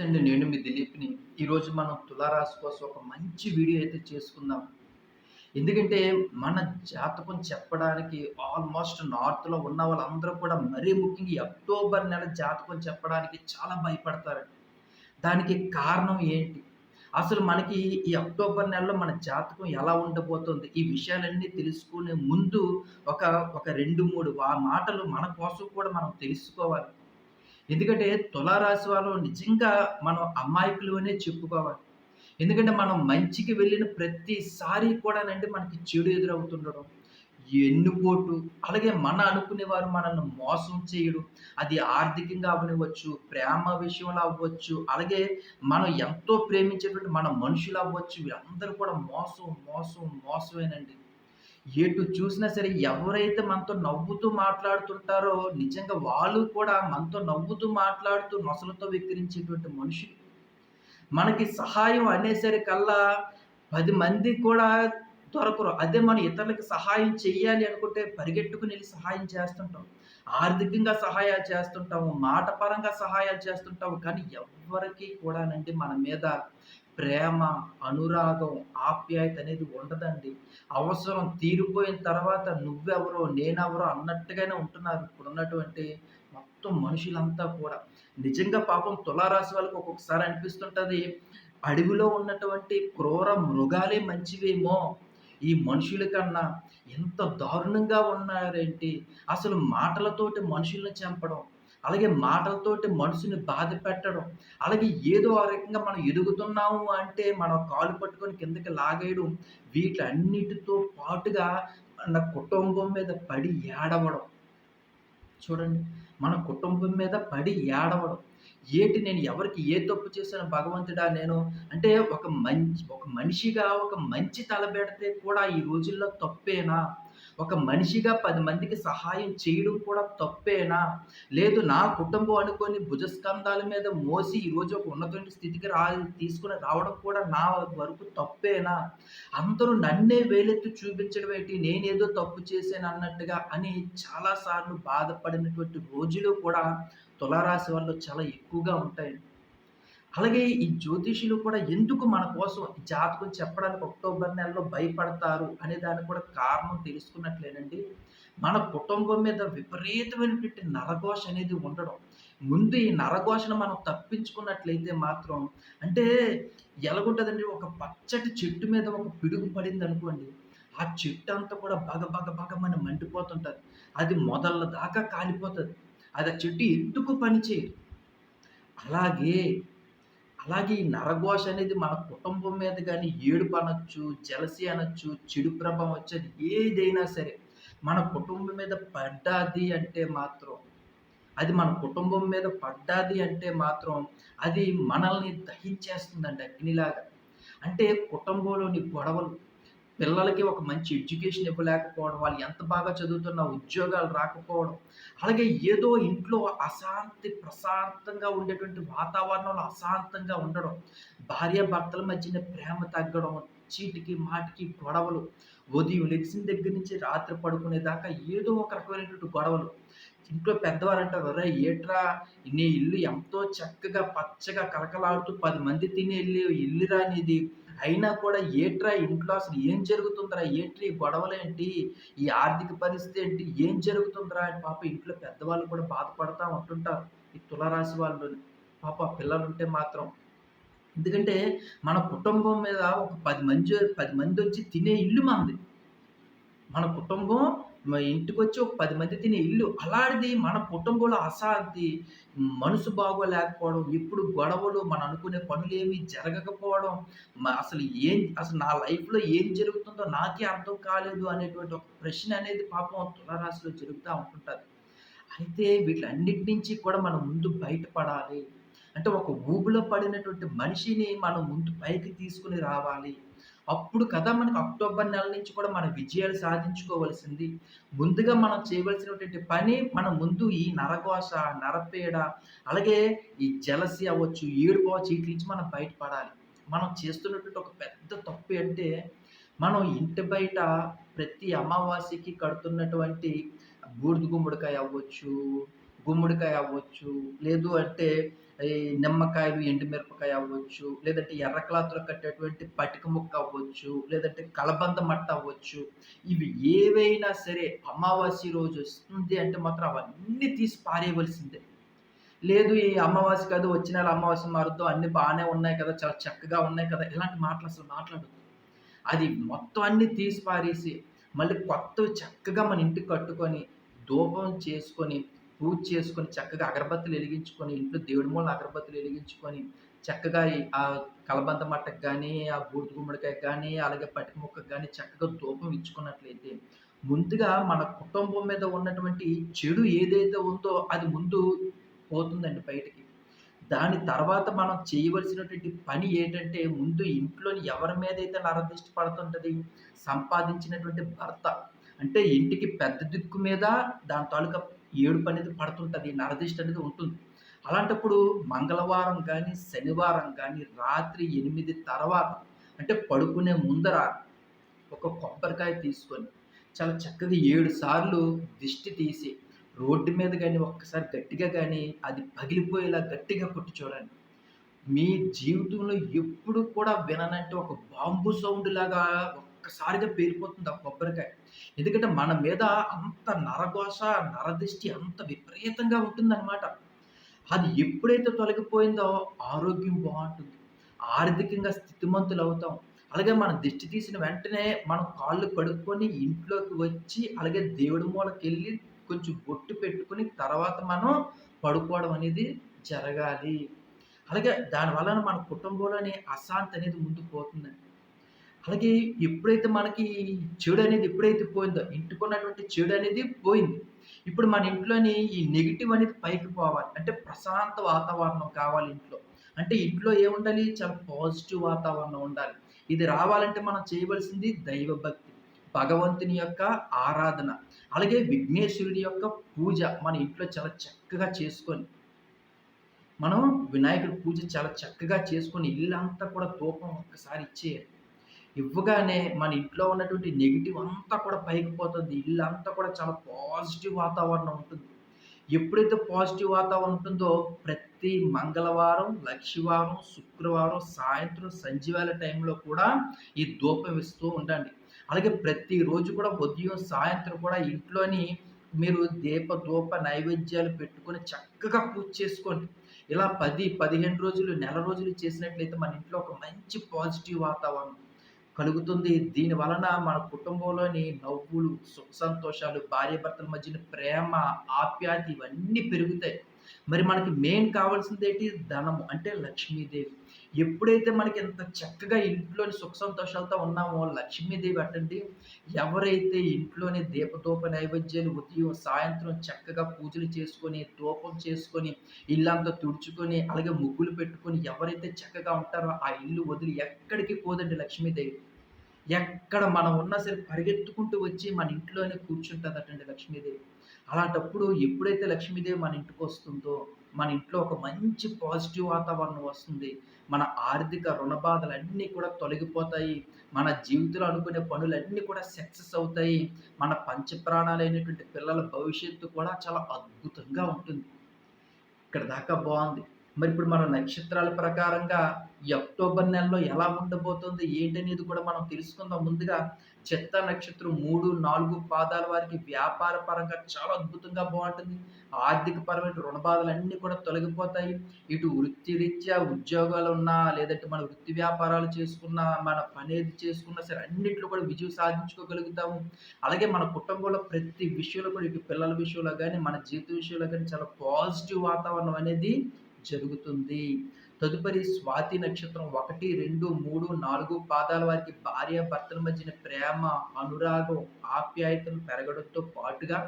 నమస్తే అండి. నేను మీ దిలీప్ని. ఈరోజు మనం తులారాశి కోసం ఒక మంచి వీడియో అయితే చేసుకుందాం. ఎందుకంటే మన జాతకం చెప్పడానికి ఆల్మోస్ట్ నార్త్లో ఉన్న వాళ్ళందరూ కూడా మరీ ముఖ్యంగా అక్టోబర్ నెల జాతకం చెప్పడానికి చాలా భయపడతారండి. దానికి కారణం ఏంటి? అసలు మనకి ఈ అక్టోబర్ నెలలో మన జాతకం ఎలా ఉండబోతుంది? ఈ విషయాలన్నీ తెలుసుకునే ముందు ఒక ఒక రెండు మూడు వా మాటలు మన కోసం కూడా మనం తెలుసుకోవాలి. ఎందుకంటే తులారాశి వాళ్ళు నిజంగా మనం అమాయకులు అనే చెప్పుకోవాలి. ఎందుకంటే మనం మంచికి వెళ్ళిన ప్రతిసారి కూడానండి మనకి చెడు ఎదురవుతుండడం. ఎన్నుకోటు అలాగే మన అనుకునేవారు మనల్ని మోసం చేయడం. అది ఆర్థికంగా అవనివ్వచ్చు ప్రేమ విషయంలో అవ్వచ్చు అలాగే మనం ఎంతో ప్రేమించేటువంటి మన మనుషులు అవ్వచ్చు. వీళ్ళందరూ కూడా మోసం మోసం మోసమేనండి. ఎటు చూసినా సరే ఎవరైతే మనతో నవ్వుతూ మాట్లాడుతుంటారో నిజంగా వాళ్ళు కూడా మనతో నవ్వుతూ మాట్లాడుతూ నొసలతో విక్రించేటువంటి మనుషులు. మనకి సహాయం అనేసరికల్లా పది మంది కూడా దొరకరు. అదే మనం ఇతరులకి సహాయం చేయాలి అనుకుంటే పరిగెట్టుకుని వెళ్ళి సహాయం చేస్తుంటాం. ఆర్థికంగా సహాయాలు చేస్తుంటాము మాట పరంగా సహాయాలు చేస్తుంటాము కానీ ఎవరికి కూడానండి మన మీద ప్రేమ అనురాగం ఆప్యాయత అనేది ఉండదండి. అవసరం తీరిపోయిన తర్వాత నువ్వెవరో నేనెవరో అన్నట్టుగానే ఉంటున్నారు ఇప్పుడున్నటువంటి మొత్తం మనుషులంతా కూడా. నిజంగా పాపం తులారాశి వాళ్ళకి ఒక్కొక్కసారి అనిపిస్తుంటుంది అడవిలో ఉన్నటువంటి క్రూర మృగాలే మంచివేమో. ఈ మనుషుల కన్నా ఎంత దారుణంగా ఉన్నారేంటి? అసలు మాటలతోటి మనుషుల్ని చంపడం అలాగే మాటలతోటి మనసుని బాధ పెట్టడం అలాగే ఏదో ఆ రకంగా మనం ఎదుగుతున్నాము అంటే మనం కాలు పట్టుకొని కిందకి లాగేయడం వీటన్నిటితో పాటుగా మన కుటుంబం మీద పడి ఏడవడం. చూడండి మన కుటుంబం మీద పడి ఏడవడం. ఏటి నేను ఎవరికి ఏ తప్పు చేశాను భగవంతుడా నేను? అంటే ఒక మంచి ఒక మనిషిగా ఒక మంచి తలబెడితే కూడా ఈ రోజుల్లో తప్పేనా? ఒక మనిషిగా పది మందికి సహాయం చేయడం కూడా తప్పేనా? లేదు నా కుటుంబం అనుకొని భుజస్కంధాల మీద మోసి ఈరోజు ఒక ఉన్నటువంటి స్థితికి రా తీసుకుని రావడం కూడా నా వరకు తప్పేనా? అందరూ నన్నే వేలెత్తి చూపించడం ఏంటి? నేనేదో తప్పు చేశాను అన్నట్టుగా అని చాలాసార్లు బాధపడినటువంటి రోజులు కూడా తులారాశి వాళ్ళు చాలా ఎక్కువగా ఉంటాయి అలాగే ఈ జ్యోతిషులు కూడా ఎందుకు మన కోసం ఈ జాతకం చెప్పడానికి అక్టోబర్ నెలలో భయపడతారు అనే దానికి కూడా కారణం తెలుసుకున్నట్లేనండి. మన కుటుంబం మీద విపరీతమైనటువంటి నరఘోష అనేది ఉండడం. ముందు ఈ నరఘోషను మనం తప్పించుకున్నట్లయితే మాత్రం అంటే ఎలాగుంటుందండి? ఒక పచ్చటి చెట్టు మీద ఒక పిడుగు పడింది అనుకోండి. ఆ చెట్టు అంతా కూడా బగ బగ బగ మన మండిపోతుంటుంది. అది మొదళ్ళ దాకా కాలిపోతుంది. అది ఆ చెట్టు ఎందుకు పనిచేయదు? అలాగే అలాగే ఈ నరఘోష అనేది మన కుటుంబం మీద కానీ ఏడుపు అనొచ్చు జలసి అనొచ్చు చెడు ప్రభావం వచ్చేది ఏదైనా సరే మన కుటుంబం మీద పడ్డాది అంటే మాత్రం అది మన కుటుంబం మీద పడ్డాది అంటే మాత్రం అది మనల్ని దహించేస్తుందండి అగ్నిలాగా. అంటే కుటుంబంలోని గొడవలు పిల్లలకి ఒక మంచి ఎడ్యుకేషన్ ఇవ్వలేకపోవడం వాళ్ళు ఎంత బాగా చదువుతున్నా ఉద్యోగాలు రాకపోవడం అలాగే ఏదో ఇంట్లో అశాంతి ప్రశాంతంగా ఉండేటువంటి వాతావరణంలో అశాంతంగా ఉండడం భార్యాభర్తల మధ్యన ప్రేమ తగ్గడం చీటికి మాటికి గొడవలు ఉదయం లెగిసిన దగ్గర నుంచి రాత్రి పడుకునేదాకా ఏదో ఒక రకమైనటువంటి గొడవలు ఇంట్లో పెద్దవారు అంటారు రే ఏట్రా? నీ ఇల్లు ఎంతో చక్కగా పచ్చగా కలకలాడుతూ పది మంది తినే ఇల్లు ఇల్లు రానిది అయినా కూడా ఏట్రా ఇంట్లో అసలు ఏం జరుగుతుందిరా? ఏంటి? గొడవలేంటి ఈ ఆర్థిక పరిస్థితి ఏంటి? ఏం జరుగుతుందిరా? అని పాప ఇంట్లో పెద్దవాళ్ళు కూడా బాధపడతా ఉంటుంటారు ఈ తులారాశి వాళ్ళు. పాప పిల్లలు ఉంటే మాత్రం. ఎందుకంటే మన కుటుంబం మీద ఒక పది మంది పది మంది వచ్చి తినే ఇల్లు మనది మన కుటుంబం ఇంటికొచ్చి ఒక పది మంది తినే ఇల్లు. అలాంటిది మన కుటుంబంలో అశాంతి. మనసు బాగోలేకపోవడం ఎప్పుడు గొడవలు మనం అనుకునే పనులేమి జరగకపోవడం అసలు ఏం అసలు నా లైఫ్లో ఏం జరుగుతుందో నాకే అర్థం కాలేదు అనేటువంటి ఒక ప్రశ్న అనేది పాపం తులారాశిలో జరుగుతూ ఉంటుంటుంది. అయితే వీటిలన్నిటి నుంచి కూడా మనం ముందు బయటపడాలి. అంటే ఒక ఊబిలో పడినటువంటి మనిషిని మనం ముందు పైకి తీసుకుని రావాలి. అప్పుడు కదా మనకు అక్టోబర్ నెల నుంచి కూడా మన విజయాలు సాధించుకోవాల్సింది. ముందుగా మనం చేయవలసినటువంటి పని మన ముందు ఈ నరఘోష నరపేడ అలాగే ఈ జలసి అవ్వచ్చు ఏడుపు అవ్వచ్చు వీటి నుంచి మనం బయటపడాలి. మనం చేస్తున్నటువంటి ఒక పెద్ద తప్పు అంటే మనం ఇంటి బయట ప్రతి అమావాస్యకి కడుతున్నటువంటి బూడిద గుమ్మడికాయ అవ్వచ్చు గుమ్మడికాయ అవ్వచ్చు లేదు అంటే ఈ నిమ్మకాయలు, ఎండుమిరపకాయ అవ్వచ్చు, లేదంటే ఎర్ర క్లాత్‌లో కట్టేటువంటి పటిక ముక్క అవ్వచ్చు, లేదంటే కలబంద మట్ట అవ్వచ్చు. ఇవి ఏవైనా సరే అమావాస్య రోజు వస్తుంది అంటే మాత్రం అవన్నీ తీసి పారేయవలసిందే. లేదు ఈ అమావాస్య కాదు వచ్చిన అమావాస్య మారుద్దాం అన్ని బాగానే ఉన్నాయి కదా! చాలా చక్కగా ఉన్నాయి కదా! ఇలాంటి మాటలు అసలు మాట్లాడదు అది మొత్తం అన్ని తీసి పారేసి, మళ్ళీ కొత్తవి చక్కగా మన ఇంటికి కట్టుకొని, ధూపం చేసుకొని, పూజ చేసుకొని, చక్కగా అగరబత్తులు వెలిగించుకొని ఇంట్లో దేవుడి మూల అగరబత్తులు వెలిగించుకొని చక్కగా ఆ కలబంద మట్టకు కానీ ఆ బూడిద గుమ్మడికాయకు కానీ అలాగే పటిక ముక్కకు కానీ చక్కగా ధూపం ఇచ్చుకున్నట్లయితే, ముందుగా మన కుటుంబం మీద ఉన్నటువంటి చెడు ఏదైతే ఉందో అది ముందు పోతుందండి బయటికి. దాని తర్వాత మనం చేయవలసినటువంటి పని ఏంటంటే, ముందు ఇంట్లోని ఎవరి మీద అయితే నరదిష్టి పడుతుంటుంది సంపాదించినటువంటి భర్త. అంటే ఇంటికి పెద్ద దిక్కు మీద దాని తాలూకా ఏడుపనేది పడుతుంటుంది నరదిష్టి అనేది ఉంటుంది. అలాంటప్పుడు మంగళవారం కానీ శనివారం కానీ రాత్రి ఎనిమిది తర్వాత అంటే పడుకునే ముందర ఒక కొబ్బరికాయ తీసుకొని, చాలా చక్కగా ఏడు సార్లు దిష్టి తీసి, రోడ్డు మీద కానీ ఒక్కసారి గట్టిగా కానీ అది పగిలిపోయేలా గట్టిగా కొట్టి చూడండి. మీ జీవితంలో ఎప్పుడు కూడా విననంటే ఒక బాంబు సౌండ్ లాగా ఒక్కసారిగా పేరిపోతుంది ఆ కొబ్బరికాయ. ఎందుకంటే మన మీద అంత నరఘోష, నరదృష్టి అంత విపరీతంగా ఉంటుందన్నమాట అది ఎప్పుడైతే తొలగిపోయిందో ఆరోగ్యం బాగుంటుంది ఆర్థికంగా స్థితిమంతులు అవుతాం అలాగే మన దిష్టి తీసిన వెంటనే మనం కాళ్ళు కడుక్కొని ఇంట్లోకి వచ్చి, అలాగే దేవుడి మూలకెళ్ళి కొంచెం బొట్టు పెట్టుకొని తర్వాత మనం పడుకోవడం అనేది జరగాలి. అలాగే దానివల్ల మన కుటుంబంలోని అశాంతి అనేది ముందుకు పోతుందండి. అలాగే ఎప్పుడైతే మనకి చెడు అనేది ఎప్పుడైతే పోయిందో, ఇంటికున్నటువంటి అనేది పోయింది. ఇప్పుడు మన ఇంట్లోని ఈ నెగిటివ్ అనేది పైకి పోవాలి. అంటే ప్రశాంత వాతావరణం కావాలి ఇంట్లో. అంటే ఇంట్లో ఏముండాలి? చాలా పాజిటివ్ వాతావరణం ఉండాలి. ఇది రావాలంటే మనం చేయవలసింది దైవభక్తి. భగవంతుని యొక్క ఆరాధన. అలాగే విఘ్నేశ్వరుడి యొక్క పూజ మన ఇంట్లో చాలా చక్కగా చేసుకొని మనం వినాయకుడి పూజ చాలా చక్కగా చేసుకొని ఇల్లంతా కూడా ధూపం ఒక్కసారి ఇచ్చేయాలి. ఇవ్వగానే మన ఇంట్లో ఉన్నటువంటి నెగిటివ్ అంతా కూడా పైకి పోతుంది. ఇల్లు అంతా కూడా చాలా పాజిటివ్ వాతావరణం ఉంటుంది. ఎప్పుడైతే పాజిటివ్ వాతావరణం ఉంటుందో ప్రతి మంగళవారం, లక్షవారం, శుక్రవారం సాయంత్రం సంజీవాల టైంలో కూడా ఈ ధూపం ఇస్తూ ఉండండి. అలాగే ప్రతిరోజు కూడా ఉదయం, సాయంత్రం కూడా ఇంట్లోని మీరు దీప, ధూప నైవేద్యాలు పెట్టుకొని చక్కగా పూజ చేసుకోండి. ఇలా 10, 15 రోజులు, నెల రోజులు చేసినట్లయితే మన ఇంట్లో ఒక మంచి పాజిటివ్ వాతావరణం కలుగుతుంది. దీని వలన మన కుటుంబంలోని నవ్వులు, సుఖ సంతోషాలు, భార్యాభర్తల మధ్యన ప్రేమ, ఆప్యాయత ఇవన్నీ పెరుగుతాయి. మరి మనకి మెయిన్ కావాల్సింది ఏంటి ధనము అంటే లక్ష్మీదేవి. ఎప్పుడైతే మనకి ఎంత చక్కగా ఇంట్లోని సుఖ సంతోషాలతో ఉన్నామో లక్ష్మీదేవి అటండి ఎవరైతే ఇంట్లోనే దీపదూప నైవేద్యాలు ఉదయం, సాయంత్రం చక్కగా పూజలు చేసుకొని, ధూపం చేసుకొని, ఇల్లంతా తుడుచుకొని, అలాగే ముగ్గులు పెట్టుకొని ఎవరైతే చక్కగా ఉంటారో ఆ ఇల్లు వదిలి ఎక్కడికి పోదండి లక్ష్మీదేవి. ఎక్కడ మనం ఉన్నా సరే పరిగెత్తుకుంటూ వచ్చి మన ఇంట్లోనే కూర్చుంటదటండి లక్ష్మీదేవి. అలాంటప్పుడు ఎప్పుడైతే లక్ష్మీదేవి మన ఇంటికి వస్తుందో మన ఇంట్లో ఒక మంచి పాజిటివ్ వాతావరణం వస్తుంది. మన ఆర్థిక రుణ బాధలన్నీ కూడా తొలగిపోతాయి. మన జీవితంలో అనుకునే పనులన్నీ కూడా సక్సెస్ అవుతాయి. మన పంచప్రాణాలైనటువంటి పిల్లల భవిష్యత్తు కూడా చాలా అద్భుతంగా ఉంటుంది. ఇక్కడ దాకా బాగుంది మరి ఇప్పుడు మనం నక్షత్రాల ప్రకారంగా ఈ అక్టోబర్ నెలలో ఎలా ఉండబోతుంది ఏంటనేది కూడా మనం తెలుసుకుందాం. ముందుగా చెత్త నక్షత్రం 3, 4 పాదాల వారికి వ్యాపార పరంగా చాలా అద్భుతంగా బాగుంటుంది ఆర్థిక పరమైన రుణ బాధలన్నీ కూడా తొలగిపోతాయి. ఇటు వృత్తిరీత్యా ఉద్యోగాలున్నా, లేదంటే మన వృత్తి వ్యాపారాలు చేసుకున్నా, మన పనేది చేసుకున్నా సరే అన్నింటిలో కూడా విజయం సాధించుకోగలుగుతాము. అలాగే మన కుటుంబంలో ప్రతి విషయంలో కూడా ఇటు పిల్లల విషయంలో కానీ మన జీవిత విషయంలో కానీ చాలా పాజిటివ్ వాతావరణం అనేది జరుగుతుంది. తదుపరి స్వాతి నక్షత్రం 1, 2, 3, 4 పాదాల వారికి భార్యాభర్తల మధ్యన ప్రేమ, అనురాగం, ఆప్యాయతలు పెరగడంతో పాటుగా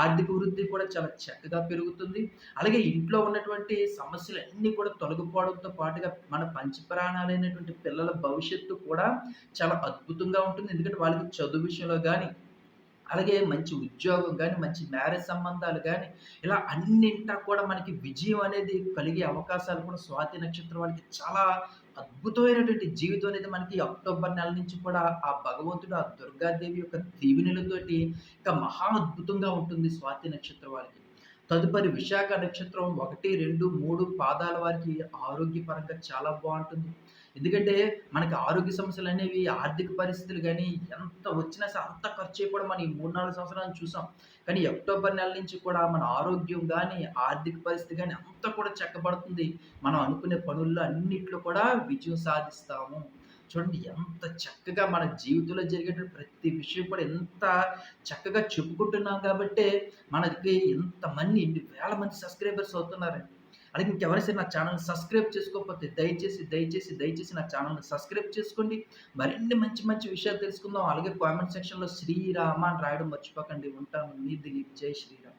ఆర్థిక వృద్ధి కూడా చాలా చక్కగా పెరుగుతుంది. అలాగే ఇంట్లో ఉన్నటువంటి సమస్యలన్నీ కూడా తొలగిపోవడంతో పాటుగా మన పంచప్రాణాలైనటువంటి పిల్లల భవిష్యత్తు కూడా చాలా అద్భుతంగా ఉంటుంది. ఎందుకంటే వాళ్ళకి చదువు విషయంలో కానీ అలాగే మంచి ఉద్యోగం కానీ మంచి మ్యారేజ్ సంబంధాలు కానీ ఇలా అన్నింటా కూడా మనకి విజయం అనేది కలిగే అవకాశాలు కూడా స్వాతి నక్షత్రం వాళ్ళకి చాలా అద్భుతమైనటువంటి జీవితం అనేది మనకి అక్టోబర్ నెల నుంచి కూడా ఆ భగవంతుడు, ఆ దుర్గాదేవి యొక్క దీవెనలతోటి ఇంకా మహా అద్భుతంగా ఉంటుంది స్వాతి నక్షత్రం వాళ్ళకి. తదుపరి విశాఖ నక్షత్రం 1, 2, 3 పాదాల వారికి ఆరోగ్యపరంగా చాలా బాగుంటుంది ఎందుకంటే మనకి ఆరోగ్య సమస్యలు అనేవి ఆర్థిక పరిస్థితులు కానీ ఎంత వచ్చినా సరే అంత ఖర్చయిపోవడం మనం ఈ మూడు నాలుగు సంవత్సరాలు చూసాం. కానీ అక్టోబర్ నెల నుంచి కూడా మన ఆరోగ్యం కానీ ఆర్థిక పరిస్థితి కానీ అంతా కూడా చెక్కబడుతుంది మనం అనుకునే పనుల్లో అన్నిట్లో కూడా విజయం సాధిస్తాము. చూడండి ఎంత చక్కగా మన జీవితంలో జరిగేటువంటి ప్రతి విషయం కూడా ఎంత చక్కగా చెప్పుకుంటున్నాం కాబట్టి మనకి ఎంతమంది ఇన్ని వేల మంది సబ్స్క్రైబర్స్ అవుతున్నారండి. అలాగే ఇంకెవరైనా నా ఛానల్ని సబ్స్క్రైబ్ చేసుకోకపోతే దయచేసి, దయచేసి, దయచేసి నా ఛానల్ని సబ్స్క్రైబ్ చేసుకోండి. మరిన్ని మంచి మంచి విషయాలు తెలుసుకుందాం. అలాగే కామెంట్ సెక్షన్‌లో శ్రీరామ అని రాయడం మర్చిపోకండి. ఉంటాను. మీ దిలీప్. జై శ్రీరామ్.